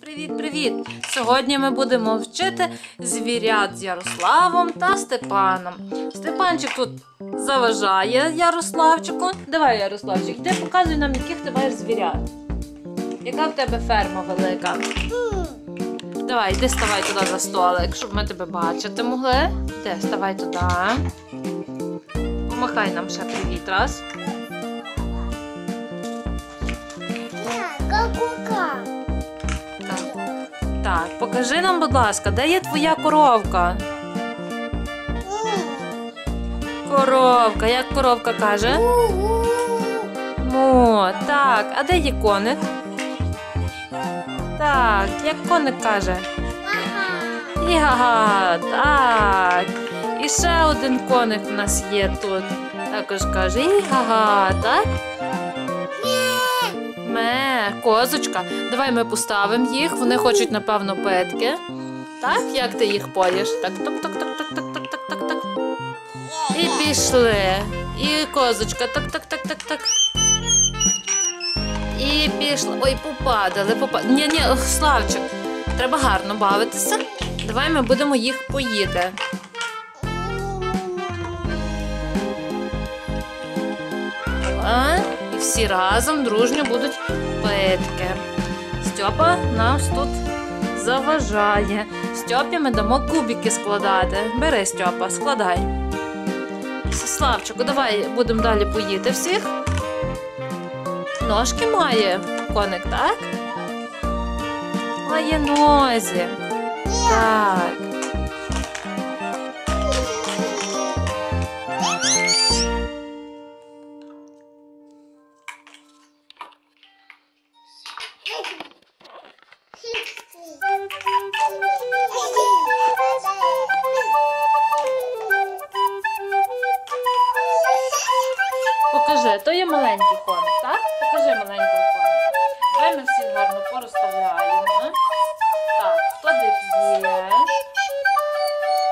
Привіт, привіт! Сьогодні ми будемо вчити звірят з Ярославом та Степаном. Степанчик тут заважає Ярославчику. Давай, Ярославчик, ти показуй нам, яких ти маєш звірят. Яка в тебе ферма велика? Давай, йди ставай туди за столик, щоб ми тебе бачити могли. Де, ставай туди. Помахай нам ще привіт раз. Так, покажи нам, будь ласка, де є твоя коровка? Коровка, як коровка каже? Мо, так, а де є коник? Так, як коник каже? Іга, так. І ще один коник в нас є тут. Також каже Іга, так? Ме, козочка. Давай ми поставимо їх. Вони хочуть, напевно, петки. Так, як ти їх поїш? Так, так, так, так, так, так, так, так, так, так. І пішли. І козочка, так, так, так, так, так. І пішла. Ой, попадали, попадали. Ні, ні, Славчик, треба гарно бавитися. Давай ми будемо їх поїти. А? Всі разом дружньо будуть питки. Стьопа нас тут заважає. Стьопі ми дамо кубики складати. Бери, Стьопа, складай. Славчику, давай будемо далі поїти всіх. Ножки має коник, так? Має нозі. Так. Коник, так? Покажи маленького коника. Давай ми всі гарно порозставляємо. Так, де є?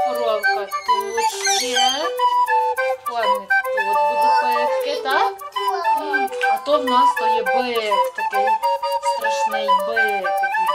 Коровка тут є. Коник тут буде питки, так? А то в нас то є бик, такий страшний бик, такий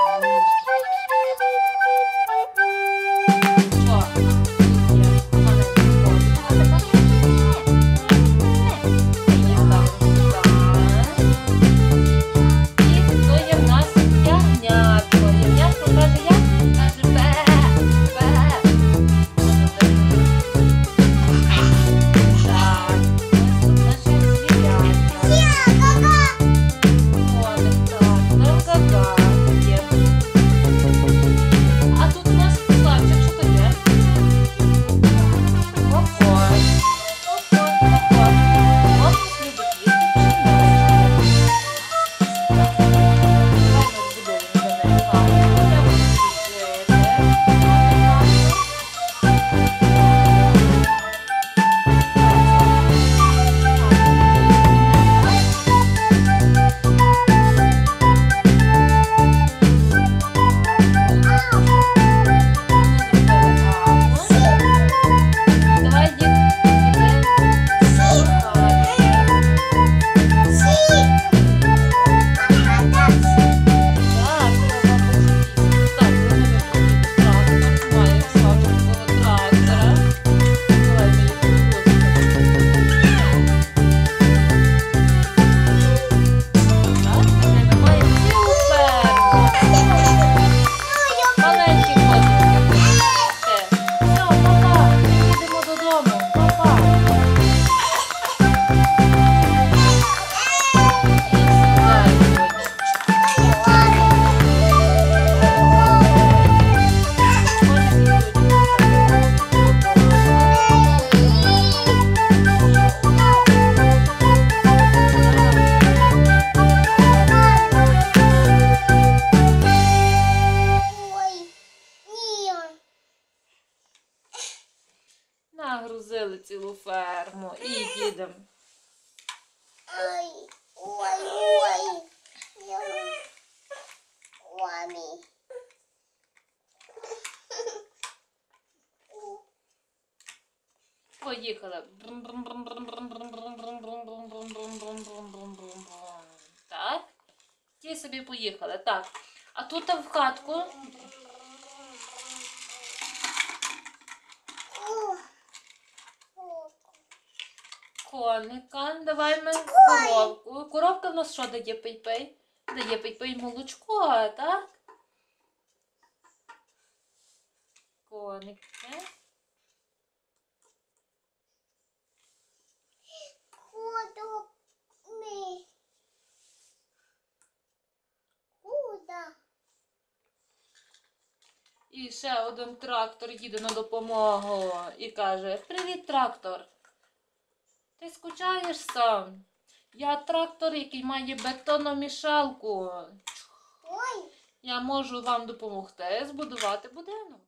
Нагрузили цілу ферму і їдемо. Поїхали. Так. Ті собі поїхали. Так. А А тут в хатку. Коника. Давай ми коровку. Коровка в нас що дає пей-пей? Дає пей-пей молочко, так? Коники. Ходу ми. Куда? І ще один трактор їде на допомогу і каже: Привіт, трактор. Ти скучаєш сам? Я трактор, який має бетономішалку. Ой. Я можу вам допомогти збудувати будинок.